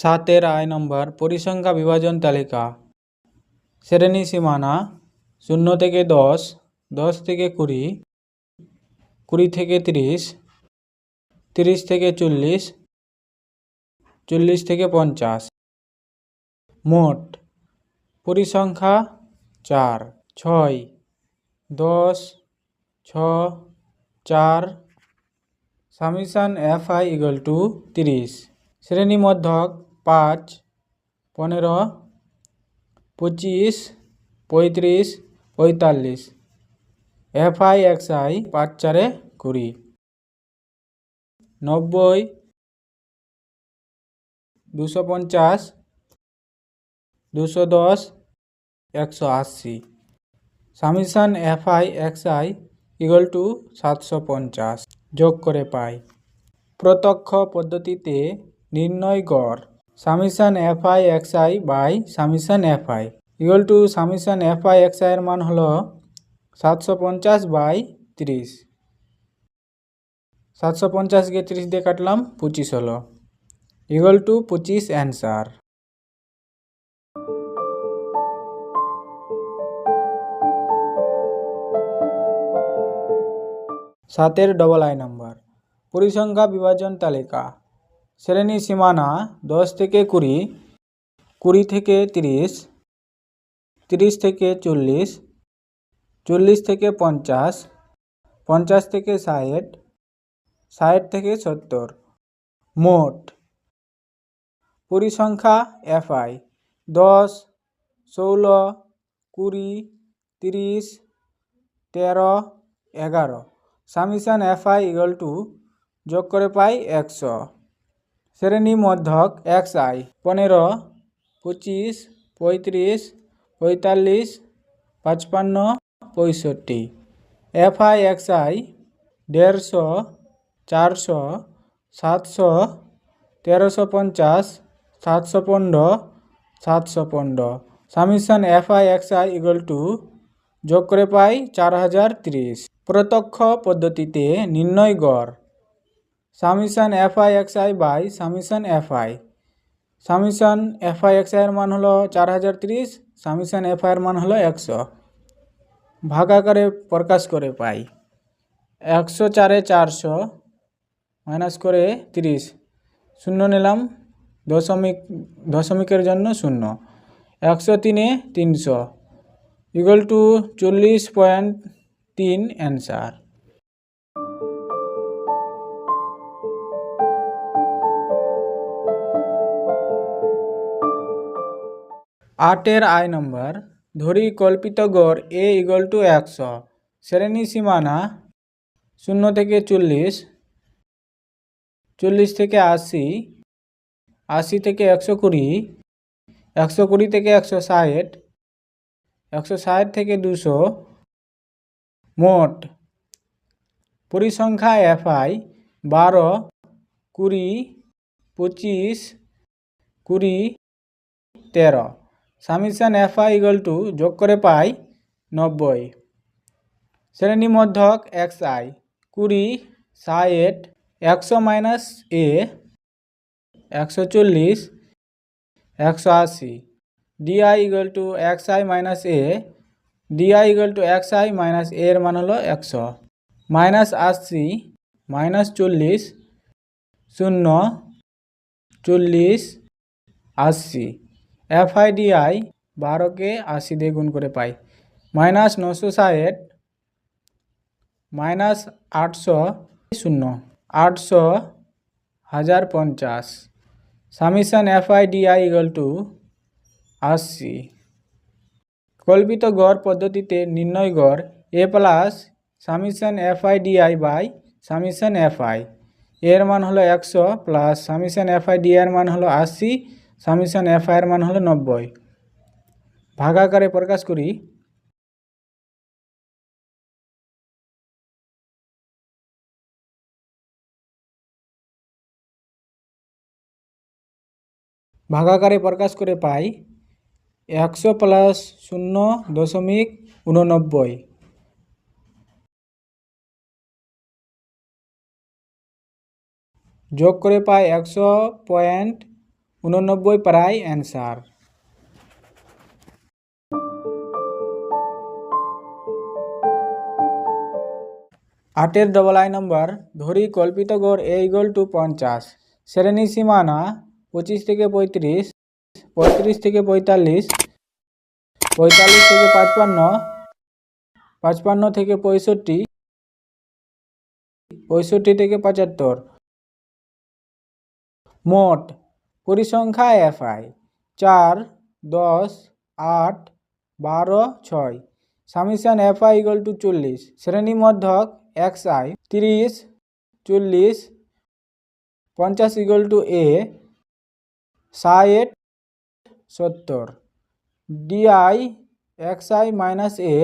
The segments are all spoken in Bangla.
সাতের আয় নম্বর, পরিসংখ্যা বিভাজন তালিকা। শ্রেণি সীমানা, শূন্য থেকে দশ দশ থেকে কুড়ি কুড়ি থেকে তিরিশ তিরিশ থেকে চল্লিশ চল্লিশ থেকে পঞ্চাশ। মোট পরিসংখ্যা চার, ছয়, দশ, ছ, চার, summation F I equal to তিরিশ। শ্রেণি মধ্যক পাঁচ, পনেরো, পঁচিশ, পঁয়ত্রিশ, পঁয়তাল্লিশ। এফ আই এক্স আই পাঁচ চারে কুড়ি। নব্বই, দুশো পঞ্চাশ, দুশো দশ, একশো আশি। Summation F I X I equal to সাতশো পঞ্চাশ। যোগ করে পাই। প্রত্যক্ষ পদ্ধতিতে নির্ণয় গড়। Summation F I X I by summation F I equal to summation F I X I এর মান হলো সাতশো পঞ্চাশ বাই তিরিশ। সাতশো পঞ্চাশকে তিরিশ দিয়ে কাটলাম পঁচিশ হলো। ইগল টু পঁচিশ অ্যান্সার। সাতের ডবল আই নাম্বার পরিসংখ্যা বিভাজন তালিকা। শ্রেণি সীমানা দশ থেকে কুড়ি কুড়ি থেকে তিরিশ তিরিশ থেকে চল্লিশ চল্লিশ থেকে পঞ্চাশ পঞ্চাশ থেকে ষাট ষাট থেকে সত্তর। মোট পরিসংখ্যা এফআই দশ, ষোলো, কুড়ি, তিরিশ, তেরো, এগারো। সামিশান এফআই ইগল টু যোগ করে পাই একশো। শ্রেণি মধ্যক এক্স আই, পনেরো, পঁচিশ, পঁয়ত্রিশ, পঁয়তাল্লিশ, পাঁচপান্ন, পঁয়ষট্টি। এফ আই এক্স আই, দেড়শো, চারশো, সাতশো, তেরোশো পঞ্চাশ, সাতশো পনেরো সাতশো পনেরো। Summation F I X I equal to যোগ করে পাই চার হাজার তিরিশ। প্রত্যক্ষ পদ্ধতিতে নির্ণয় গড়। Summation F I X I by summation F I summation F I X I এর মান হলো চার হাজার তিরিশ, সামিশন এফ আই এর মান হলো একশো। ভাগ আকারে প্রকাশ করে পাই। একশো চারে চারশো মাইনাস করে তিরিশ। শূন্য নিলাম, দশমিক, দশমিকের জন্য শূন্য। একশো তিনে তিনশো। ইকুয়াল টু চল্লিশ পয়েন্ট তিন অ্যান্সার আটের আই নম্বর, ধরি কল্পিত গড় এ ইগল টু একশো, শ্রেণি সীমানা শূন্য থেকে চল্লিশ চল্লিশ থেকে আশি আশি থেকে একশো কুড়ি একশো কুড়ি থেকে একশো ষাট একশো ষাট থেকে দুশো, মোট পরিসংখ্যা এফআই বারো, কুড়ি, পঁচিশ, কুড়ি, তেরো। সামিশন এফআই ইগল টু যোগ করে পাই নব্বই। শ্রেণি মধ্যক এক্স আই কুড়ি ষাট একশো মাইনাস এ একশো চল্লিশ একশো আশি। DI equal to X I minus A DI equal to X I minus A এর মান হলো একশো। মাইনাস আশি মাইনাস চল্লিশ শূন্য চল্লিশ আশি। এফ আই ডিআই বারোকে আশি দিয়ে গুণ করে পাই। মাইনাস নশো ষাট, মাইনাস আটশো শূন্য, আটশো হাজার পঞ্চাশ। Summation F I DI equal to আশি। কল্পিত গড় পদ্ধতিতে নির্ণয় গড় A plus summation F I DI by summation F I এর মান হলো একশো plus summation F I D এর মান হলো আশি সামিশন এফ আই এর মান হলো নব্বই। ভাগাকারে প্রকাশ করি। ভাগাকারে প্রকাশ করে পাই একশো প্লাস শূন্য দশমিক উননব্বই যোগ করে পাই একশো পয়েন্ট উননব্বই প্রায় অ্যান্সার। আটের ডবল আই নম্বর ধরি কল্পিত গড় এ ইগল টু পঞ্চাশ। শ্রেণি সীমানা, পঁচিশ থেকে পঁয়ত্রিশ পঁয়ত্রিশ থেকে পঁয়তাল্লিশ পঁয়তাল্লিশ থেকে পাঁচপান্ন পাঁচপান্ন থেকে পঁয়ষট্টি পঁয়ষট্টি থেকে পঁচাত্তর। মোট পরিসংখ্যা এফআই চার, দশ, আট, বারো, ছয়। সামিশন এফআই ইগল টু চল্লিশ। শ্রেণি মধ্যক এক্স আই তিরিশ, চল্লিশ, পঞ্চাশ ইগল টু এ, ষাট, সত্তর। DI X I minus A,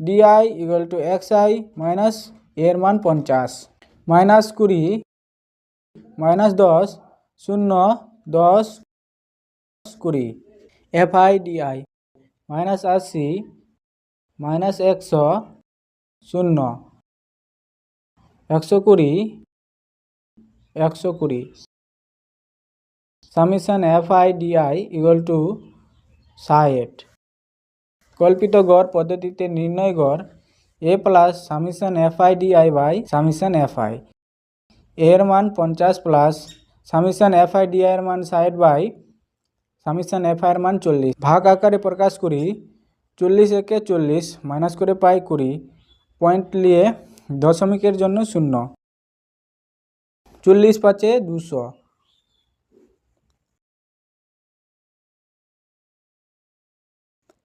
DI equal to X I minus এর মান পঞ্চাশ। মাইনাস কুড়ি, মাইনাস দশ, শূন্য দশ কুড়ি। এফ আই ডিআই মাইনাস আশি মাইনাস একশো শূন্য। একশো কুড়ি একশো কুড়ি। Summation F I DI equal to ষাট কল্পিত গড় পদ্ধতিতে নির্ণয় গড় A plus summation F I DI by summation F I এর মান পঞ্চাশ plus summation F I DI মান ষাট বাই সামিশন এফ আই মান চল্লিশ। ভাগ আকারে প্রকাশ করি, চল্লিশ একে চল্লিশ, মাইনাস করে পাই কুড়ি, পয়েন্ট নিয়ে দশমিকের জন্য শূন্য। চল্লিশ পাঁচে দুশো।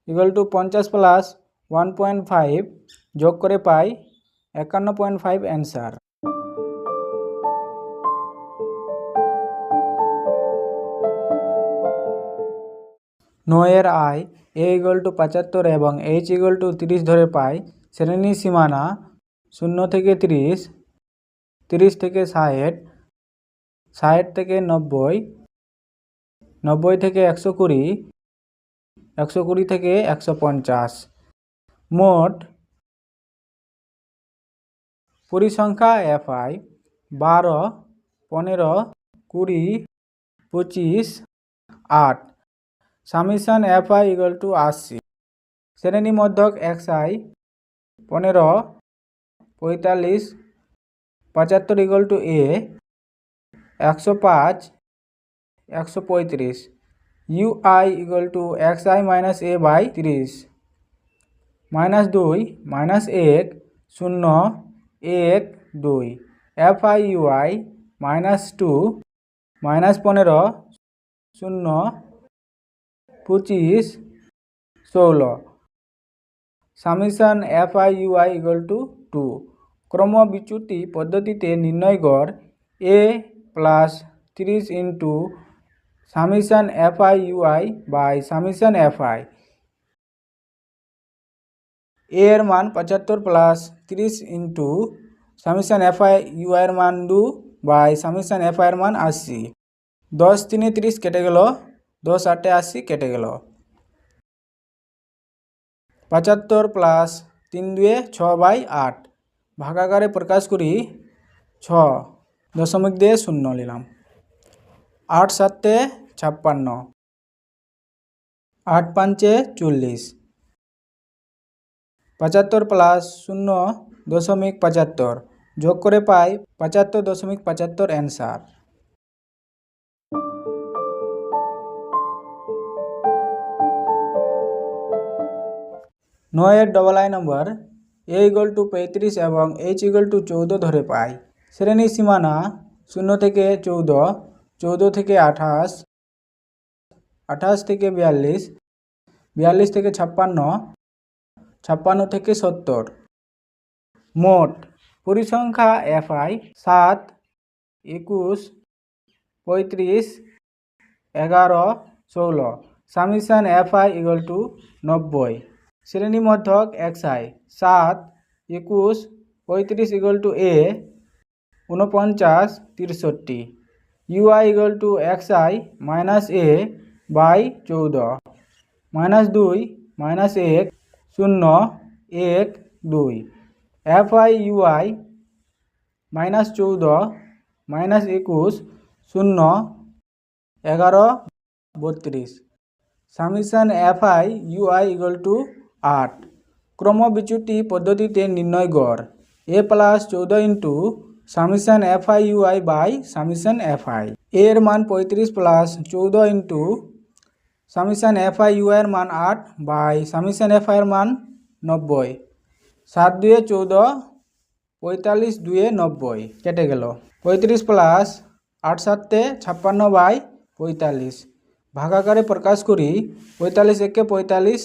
ইকুয়াল টু পঞ্চাশ প্লাস ওয়ান পয়েন্ট ফাইভ যোগ করে পাই একান্ন পয়েন্ট ফাইভ অ্যান্সার নয়ের আয় এ ইকুয়াল টু পঁচাত্তর এবং এইচ ইকুয়াল টু তিরিশ ধরে পাই শ্রেণি সীমানা শূন্য থেকে তিরিশ তিরিশ থেকে ষাট ষাট থেকে নব্বই নব্বই থেকে একশো কুড়ি একশো কুড়ি থেকে একশো পঞ্চাশ। মোট পরিসংখ্যা এফআই বারো, পনেরো, কুড়ি, পঁচিশ, আট। Summation F I equal to আশি শ্রেণি মধ্যক এক্স আই পনেরো, পঁয়তাল্লিশ, পঁচাত্তর ইকুয়াল টু এ, একশো পাঁচ, একশো পঁয়ত্রিশ। U I equal to X I minus A by তিরিশ। মাইনাস দুই, মাইনাস এক, শূন্য, এক, দুই। F I UI minus two, minus পনেরো, শূন্য পঁচিশ, ষোলো। Summation F I UI equal to two ক্রমবিচ্যুতি পদ্ধতিতে নির্ণয় গড় এ প্লাস তিরিশ into summation F I UI by summation F I এর মান পঁচাত্তর প্লাস তিরিশ into summation F I UI এর মান দু বাই সামিশন এফ আই এর মান আশি। দশ, তিনে তিরিশ কেটে গেল দশ আটে আশি কেটে গেল। পঁচাত্তর প্লাস তিন দুয়ে ছ বাই আট। ভাগাকারে প্রকাশ করি ছ। দশমিক দিয়ে শূন্য নিলাম। আট সাতে ছাপ্পান্ন। আট পাঁচে চল্লিশ। পঁচাত্তর প্লাস শূন্য দশমিক পঁচাত্তর। যোগ করে পাই পঁচাত্তর দশমিক পঁচাত্তর অ্যান্সার নয়ের double I number A equal to পঁয়ত্রিশ এবং এইচ ইগল টু চৌদ্দ ধরে পাই। শ্রেণি সীমানা শূন্য থেকে চৌদ্দ চৌদ্দ থেকে আঠাশ আঠাশ থেকে বিয়াল্লিশ বিয়াল্লিশ থেকে ছাপ্পান্ন ছাপ্পান্ন থেকে সত্তর। মোট পরিসংখ্যা এফআই সাত, একুশ, পঁয়ত্রিশ, এগারো, ষোলো। সামিশন এফআই ইগল টু নব্বই। শ্রেণি মধ্যক এক্স আই, সাত, একুশ, পঁয়ত্রিশ ইগল টু এ ঊনপঞ্চাশ, তিরষট্টি। UI equal to I minus A by চৌদ্দ। মাইনাস দুই মাইনাস এক, শূন্য, এক, দুই। এফ আই ইউআই মাইনাস চৌদ্দ মাইনাস একুশ, শূন্য, এগারো, বত্রিশ। Summation F I U I equal to আট। ক্রমবিচ্যুতি পদ্ধতিতে নির্ণয় গড়। এ প্লাস চৌদ্দ into summation F I U I by summation F I. এর মান পঁয়ত্রিশ প্লাস চৌদ্দ into summation F I U এর মান আট বাই সামিশন এফ আই এর মান নব্বই। সাত দুয়ে চৌদ্দ পঁয়তাল্লিশ দুয়ে নব্বই। কেটে গেল। পঁয়ত্রিশ প্লাস আট সাতে ছাপ্পান্ন বাই পঁয়তাল্লিশ। ভাগাকারে প্রকাশ করি, পঁয়তাল্লিশ একে পঁয়তাল্লিশ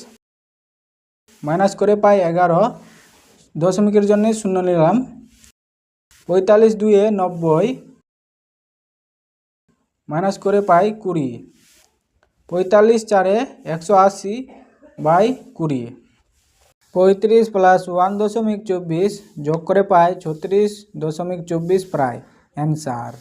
মাইনাস করে পাই এগারো দশমিকের জন্য শূন্য নিলাম। পঁয়তাল্লিশ দুয়ে নব্বই, মাইনাস করে পাই কুড়ি। পঁয়তাল্লিশ চারে একশো আশি বাই কুড়ি। পঁয়ত্রিশ প্লাস ওয়ান দশমিক চব্বিশ যোগ করে পাই ছত্রিশ দশমিক চব্বিশ প্রায় অ্যান্সার।